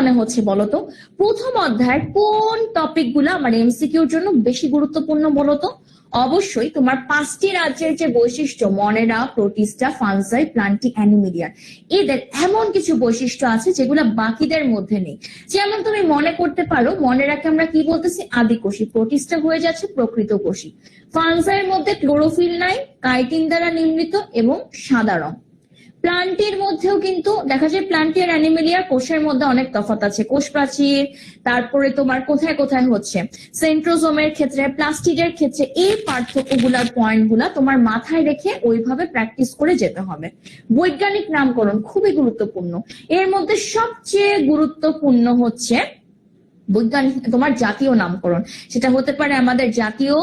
মনে হচ্ছে বলতো? প্রথম অধ্যায়ের কোন টপিকগুলো আমার এমসিকিউর জন্য বেশি গুরুত্বপূর্ণ বলতো? অবশ্যই তোমার পাঁচটি রাজ্যের যে বৈশিষ্ট্য, মনেরা, প্রোটিস্টা ফানসাই প্লান্টি অ্যানিমিলিয়ার এদের এমন কিছু বৈশিষ্ট্য আছে যেগুলো বাকিদের মধ্যে নেই। যেমন তুমি মনে করতে পারো, মনেরাকে আমরা কি বলতেছি? আদিকোষী। প্রোটিস্টা হয়ে যাচ্ছে প্রকৃত কোষী। ফানসাইয়ের মধ্যে ক্লোরোফিল নাই, কাইটিন দ্বারা নির্মিত এবং সাদা রং। প্লান্টের মধ্যেও কিন্তু, দেখা যায় প্লান্টি আর অ্যানিমেলিয়ার কোষের মধ্যে অনেক তফাৎ আছে। কোষ প্রাচীর তারপরে তোমার কোথায় কোথায় হচ্ছে? সেন্ট্রোজোমের ক্ষেত্রে, প্লাস্টিডের ক্ষেত্রে, এই পার্থক্যগুলার পয়েন্টগুলা তোমার মাথায় রেখে ওইভাবে প্র্যাকটিস করে যেতে হবে। বৈজ্ঞানিক নামকরণ খুবই গুরুত্বপূর্ণ। এর মধ্যে সবচেয়ে গুরুত্বপূর্ণ হচ্ছে বৈজ্ঞানিক, তোমার জাতীয় নামকরণ। সেটা হতে পারে আমাদের জাতীয়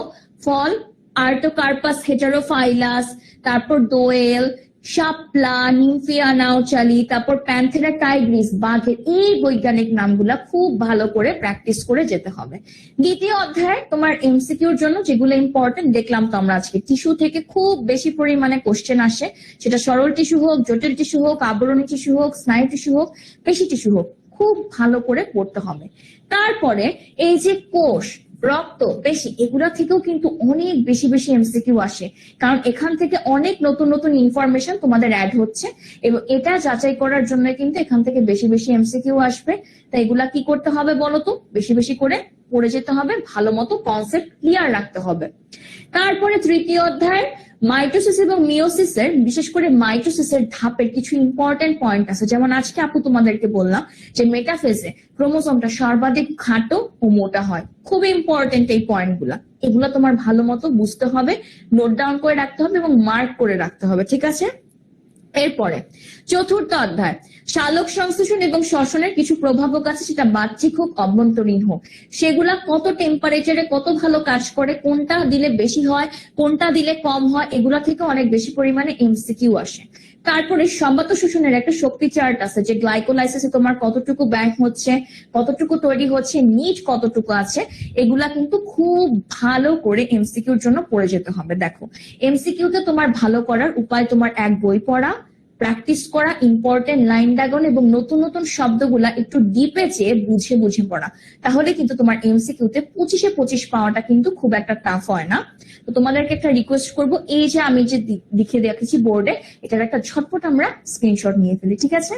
ফল, আর্টোকার্পাস হেটারোফাইলাস তারপর দোয়েল শাপলা নিমফিয়া নাওচালি, তারপর প্যান্থেরা টাইগ্রিস, বাঘের এই বৈজ্ঞানিক নামগুলা খুব ভালো করে প্র্যাকটিস করে যেতে হবে। দ্বিতীয় অধ্যায়, তোমার এমসিকিউর জন্য যেগুলো ইম্পর্টেন্ট দেখলাম তো আমরা আজকে। টিস্যু থেকে খুব বেশি পরিমাণে কোশ্চেন আসে। সেটা সরল টিস্যু হোক, জটিল টিস্যু হোক, আবরণী টিস্যু হোক, স্নায়ু টিস্যু হোক, পেশি টিস্যু হোক, খুব ভালো করে পড়তে হবে। তারপরে এই যে কোষ রক্ত, পেশি, এগুলা থেকেও কিন্তু অনেক বেশি বেশি এমসিকিউ আসে। কারণ এখান থেকে অনেক নতুন নতুন ইনফরমেশন তোমাদের অ্যাড হচ্ছে। এবং এটা যাচাই করার জন্য কিন্তু এখান থেকে বেশি বেশি এমসিকিউ আসবে। তাই এগুলা কি করতে হবে বলো তো? বেশি বেশি করে পড়ে যেতে হবে, ভালো মতো কনসেপ্ট ক্লিয়ার রাখতে হবে। তারপরে তৃতীয় অধ্যায় মাইটোসিস এবং মিওসিসের বিশেষ করে মাইটোসিসের ধাপের কিছু ইম্পর্টেন্ট পয়েন্ট আছে। যেমন আজকে আপু তোমাদেরকে বললাম যে মেটাফেজে ক্রোমোসোমটা সর্বাধিক খাটো ও মোটা হয়। খুব ইম্পর্টেন্ট এই পয়েন্টগুলা। এগুলো তোমার ভালো মতো বুঝতে হবে নোট ডাউন করে রাখতে হবে এবং মার্ক করে রাখতে হবে, ঠিক আছে? এরপরে, চতুর্থ অধ্যায়, শালক সংশ্লেষণ এবং শ্বসনের কিছু প্রভাবক আছে, সেটা বাহ্যিক হোক, অভ্যন্তরীণ হোক। সেগুলা কত টেম্পারেচারে কত ভালো কাজ করে, কোনটা দিলে বেশি হয়, কোনটা দিলে কম হয়, এগুলা থেকে অনেক বেশি পরিমাণে এমসিকিউ আসে। তারপরে সম্বাত শোষণের একটা শক্তি চার্ট আছে যে গ্লাইকোলাইসিসে তোমার কতটুকু ব্যাংক হচ্ছে, কতটুকু তৈরি হচ্ছে নিট কতটুকু আছে, এগুলা কিন্তু খুব ভালো করে এমসিকিউর জন্য পড়ে যেতে হবে। দেখো এমসিকিউতে তোমার ভালো করার উপায় তোমার এক বই পড়া প্র্যাকটিস করা ইম্পর্টেন্ট লাইন ডাগন এবং নতুন নতুন শব্দগুলা একটু ডিপে চেয়ে বুঝে বুঝে পড়া। তাহলে কিন্তু তোমার এমসিকিউতে পঁচিশে পঁচিশ পাওয়াটা কিন্তু খুব একটা টাফ হয় না। তো তোমাদেরকে একটা রিকোয়েস্ট করব, এই যে আমি যে লিখে দেখেছি বোর্ডে এটার একটা ঝটপট আমরা স্ক্রিনশট নিয়ে ফেলি, ঠিক আছে?